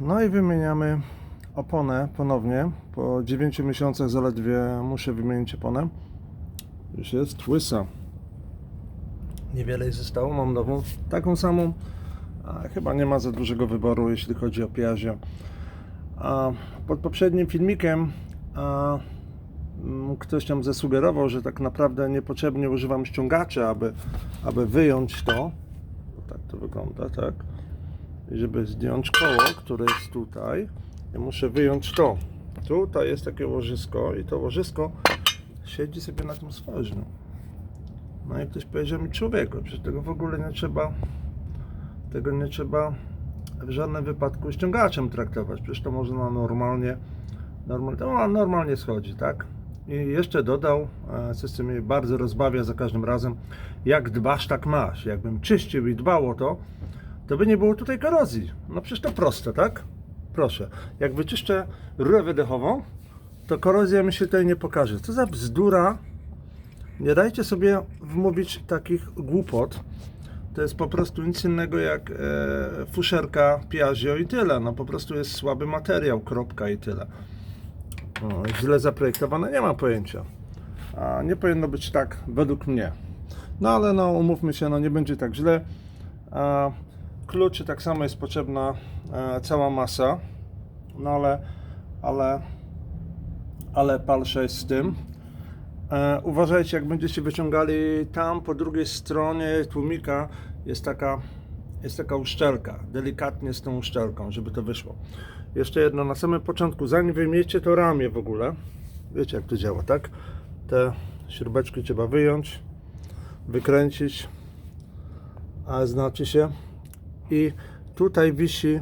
No i wymieniamy oponę ponownie. Po 9 miesiącach zaledwie muszę wymienić oponę. Już jest łysa. Niewiele jej zostało, mam nową, taką samą. A chyba nie ma za dużego wyboru, jeśli chodzi o piazie. A pod poprzednim filmikiem a, mm, ktoś tam zasugerował, że tak naprawdę niepotrzebnie używam ściągaczy, aby, aby wyjąć to. Tak to wygląda, tak. Żeby zdjąć koło, które jest tutaj, ja muszę wyjąć to. Tutaj jest takie łożysko i to łożysko siedzi sobie na tym stworzeniu. No i ktoś powiedział mi, człowieku, przecież tego w ogóle nie trzeba, tego nie trzeba w żadnym wypadku ściągaczem traktować. Przecież to można normalnie, normalnie, to normalnie schodzi, tak? I jeszcze dodał, e, tym mnie bardzo rozbawia za każdym razem, jak dbasz, tak masz. Jakbym czyścił i dbał o to, to by nie było tutaj korozji. No przecież to proste, tak? Proszę. Jak wyczyszczę rurę wydechową, to korozja mi się tutaj nie pokaże. Co za bzdura. Nie dajcie sobie wmówić takich głupot. To jest po prostu nic innego jak e, fuszerka Piaggio i tyle. No po prostu jest słaby materiał, kropka i tyle. Źle zaprojektowane, nie mam pojęcia. A nie powinno być tak według mnie. No ale no umówmy się, no nie będzie tak źle. A, kluczy tak samo jest potrzebna e, cała masa. No ale, ale, ale palsza jest z tym. E, uważajcie, jak będziecie wyciągali tam po drugiej stronie tłumika jest taka, jest taka uszczelka. Delikatnie z tą uszczelką, żeby to wyszło. Jeszcze jedno, na samym początku, zanim wyjmiecie to ramię w ogóle, wiecie jak to działa, tak? Te śrubeczki trzeba wyjąć, wykręcić, a znaczy się i tutaj wisi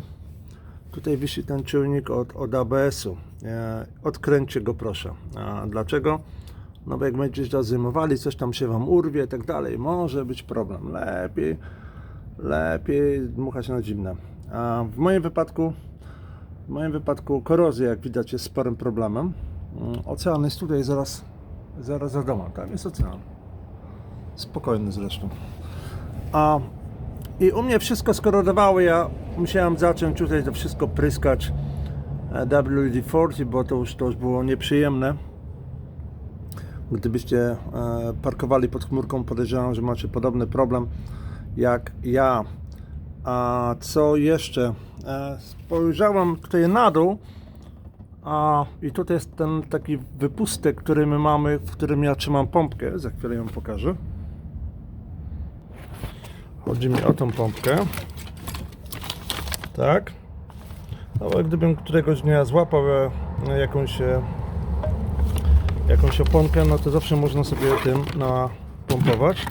tutaj wisi ten czujnik od, od ABS-u e, odkręćcie go proszę. A dlaczego? no bo jak będziecie zajmowali coś tam się wam urwie i tak dalej może być problem. Lepiej lepiej dmuchać na zimne. A w moim wypadku w moim wypadku korozja jak widać jest sporym problemem. Mm, ocean jest tutaj zaraz zaraz za domem. Tam jest ocean. Spokojny zresztą. A i u mnie wszystko skorodowało, ja musiałem zacząć tutaj to wszystko pryskać e, WD-40, bo to już, to już było nieprzyjemne. Gdybyście e, parkowali pod chmurką, podejrzewam, że macie podobny problem jak ja. A co jeszcze? E, Spojrzałem tutaj na dół a, i tutaj jest ten taki wypustek, który my mamy, w którym ja trzymam pompkę. Za chwilę ją pokażę. Chodzi mi o tą pompkę. Tak. No, gdybym któregoś dnia złapał e, jakąś, e, jakąś oponkę, no to zawsze można sobie tym napompować.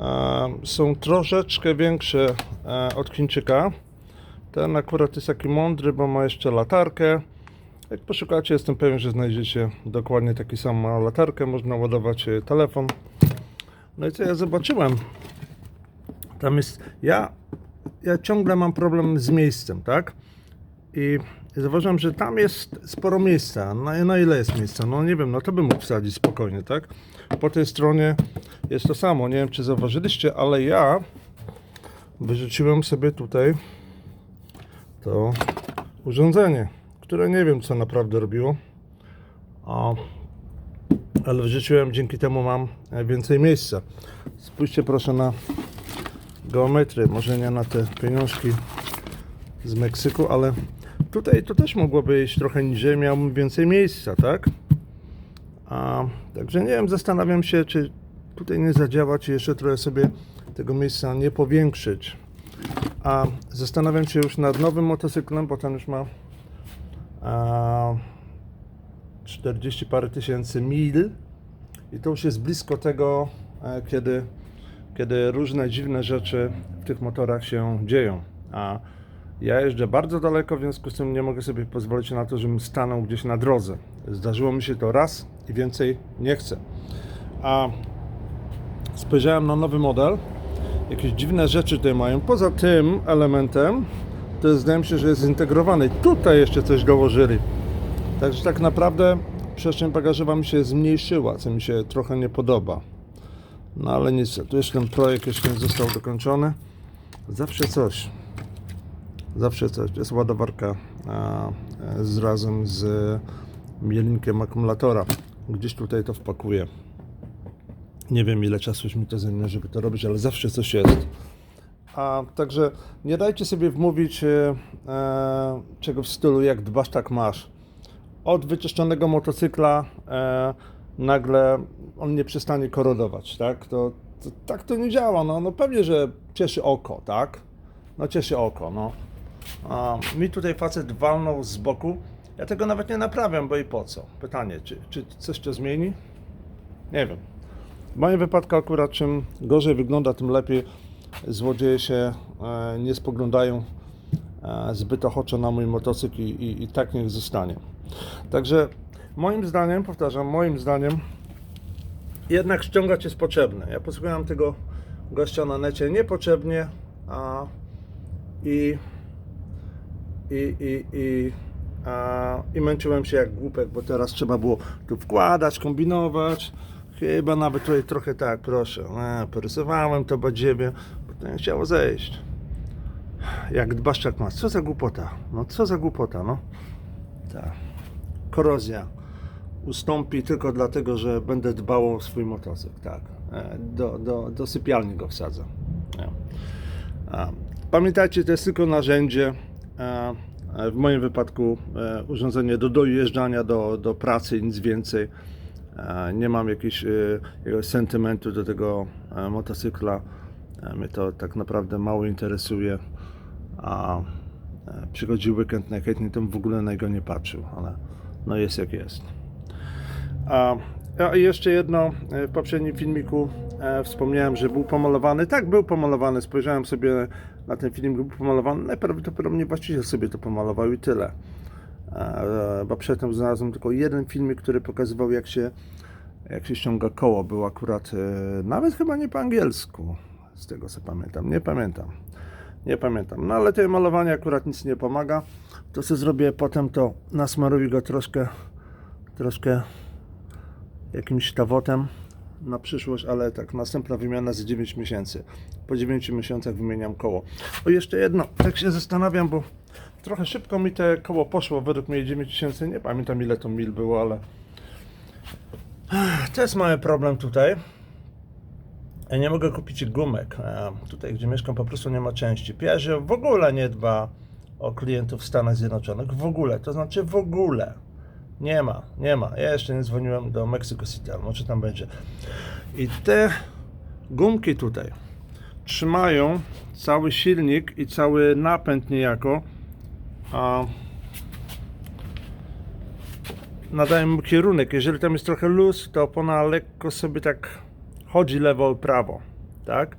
E, Są troszeczkę większe od Chińczyka. Ten akurat jest taki mądry, bo ma jeszcze latarkę. Jak poszukacie, jestem pewien, że znajdziecie dokładnie taki sam latarkę. Można ładować telefon. No i co ja zobaczyłem? Tam jest. Ja, ja ciągle mam problem z miejscem, tak? I zauważyłem, że tam jest sporo miejsca. Na, na ile jest miejsca? No nie wiem, no to bym mógł wsadzić spokojnie, tak? Po tej stronie jest to samo. Nie wiem, czy zauważyliście, ale ja wyrzuciłem sobie tutaj to urządzenie, które nie wiem, co naprawdę robiło. A ale wrzuciłem, dzięki temu mam e, więcej miejsca. Spójrzcie proszę na geometrię, może nie na te pieniążki z Meksyku, ale tutaj to też mogłoby iść trochę niżej, miałbym więcej miejsca, tak? A, także nie wiem, zastanawiam się, czy tutaj nie zadziała, czy jeszcze trochę sobie tego miejsca nie powiększyć. A zastanawiam się już nad nowym motocyklem, bo ten już ma a, 40 parę tysięcy mil i to już jest blisko tego, e, kiedy, kiedy różne dziwne rzeczy w tych motorach się dzieją. A ja jeżdżę bardzo daleko, w związku z tym nie mogę sobie pozwolić na to, żebym stanął gdzieś na drodze. Zdarzyło mi się to raz i więcej nie chcę. A spojrzałem na nowy model. Jakieś dziwne rzeczy tutaj mają. Poza tym elementem, to zdaje mi się, że jest zintegrowany. Tutaj jeszcze coś dołożyli. Także tak naprawdę przestrzeń bagażowa mi się zmniejszyła, co mi się trochę nie podoba. No ale nic, tu jeszcze ten projekt jeszcze nie został dokończony. Zawsze coś. Zawsze coś, jest ładowarka a, e, z razem z mielinkiem akumulatora. Gdzieś tutaj to wpakuję. Nie wiem ile czasu już mi to zajmie, żeby to robić, ale zawsze coś jest. A także nie dajcie sobie wmówić e, e, czego w stylu jak dbasz, tak masz. Od wyczyszczonego motocykla e, nagle on nie przestanie korodować, tak? To, to, tak to nie działa. No, no pewnie, że cieszy oko, tak? No cieszy oko, no. A mi tutaj facet walnął z boku. Ja tego nawet nie naprawiam, bo i po co? Pytanie, czy, czy coś to zmieni? Nie wiem. W moim wypadku akurat czym gorzej wygląda, tym lepiej. Złodzieje się e, nie spoglądają e, zbyt ochoczo na mój motocykl i, i, i tak niech zostanie. Także moim zdaniem, powtarzam, moim zdaniem jednak ściągać jest potrzebne. Ja posłuchałem tego gościa na necie niepotrzebnie a, i, i, i, i, a, i męczyłem się jak głupek, bo teraz trzeba było tu wkładać, kombinować. Chyba nawet tutaj trochę tak, proszę. E, porysowałem to badziewie, bo to nie chciało zejść. Jak dbasz jak masz. Co za głupota. No co za głupota, no. Tak. Korozja ustąpi tylko dlatego, że będę dbał o swój motocykl. Tak. E, Do, do, do sypialni go wsadzę. Pamiętajcie, to jest tylko narzędzie. e, e, W moim wypadku urządzenie do dojeżdżania do, do pracy, nic więcej. Nie mam jakiegoś, sentymentu do tego motocykla. Mnie to tak naprawdę mało interesuje. A przychodzi weekend, najchętniej to w ogóle na niego nie patrzył, ale no jest jak jest. A, a jeszcze jedno, e, w poprzednim filmiku e, wspomniałem, że był pomalowany. Tak, był pomalowany. Spojrzałem sobie na ten film, był pomalowany. Najprawdopodobniej właściciel sobie to pomalował i tyle. E, bo przedtem znalazłem tylko jeden filmik, który pokazywał, jak się, jak się ściąga koło. Był akurat e, nawet chyba nie po angielsku, z tego co pamiętam. Nie pamiętam. Nie pamiętam. No ale to malowanie akurat nic nie pomaga. To co zrobię potem, to nasmaruję go troszkę, troszkę jakimś tawotem na przyszłość, ale tak, następna wymiana za 9 miesięcy. Po 9 miesiącach wymieniam koło. O, jeszcze jedno, tak się zastanawiam, bo trochę szybko mi te koło poszło, według mnie 9 miesięcy, nie pamiętam ile to mil było, ale to jest mały problem tutaj. Nie mogę kupić gumek. Tutaj, gdzie mieszkam, po prostu nie ma części. Piaggio w ogóle nie dba o klientów w Stanach Zjednoczonych. W ogóle, to znaczy w ogóle. Nie ma, nie ma. Ja jeszcze nie dzwoniłem do Mexico City, ale może tam będzie. I te gumki tutaj trzymają cały silnik i cały napęd niejako. A nadają mu kierunek. Jeżeli tam jest trochę luz, to opona lekko sobie tak chodzi lewo prawo, tak?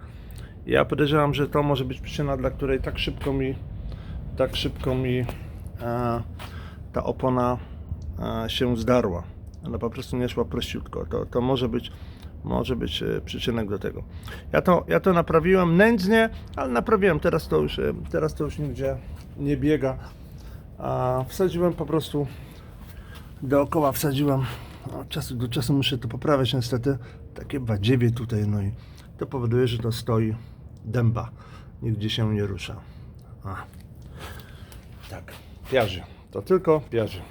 Ja podejrzewam, że to może być przyczyna, dla której tak szybko mi, tak szybko mi e, ta opona e, się zdarła. Ona po prostu nie szła prościutko. To, to może być, może być e, przyczynek do tego. Ja to, ja to naprawiłem nędznie, ale naprawiłem. Teraz to już, e, teraz to już nigdzie nie biega. Wsadziłem po prostu dookoła wsadziłem. Od czasu do czasu muszę to poprawiać niestety. Takie badziewie tutaj, no i to powoduje, że to stoi dęba. Nigdzie się nie rusza. A. Tak, piarzy. To tylko piarzy.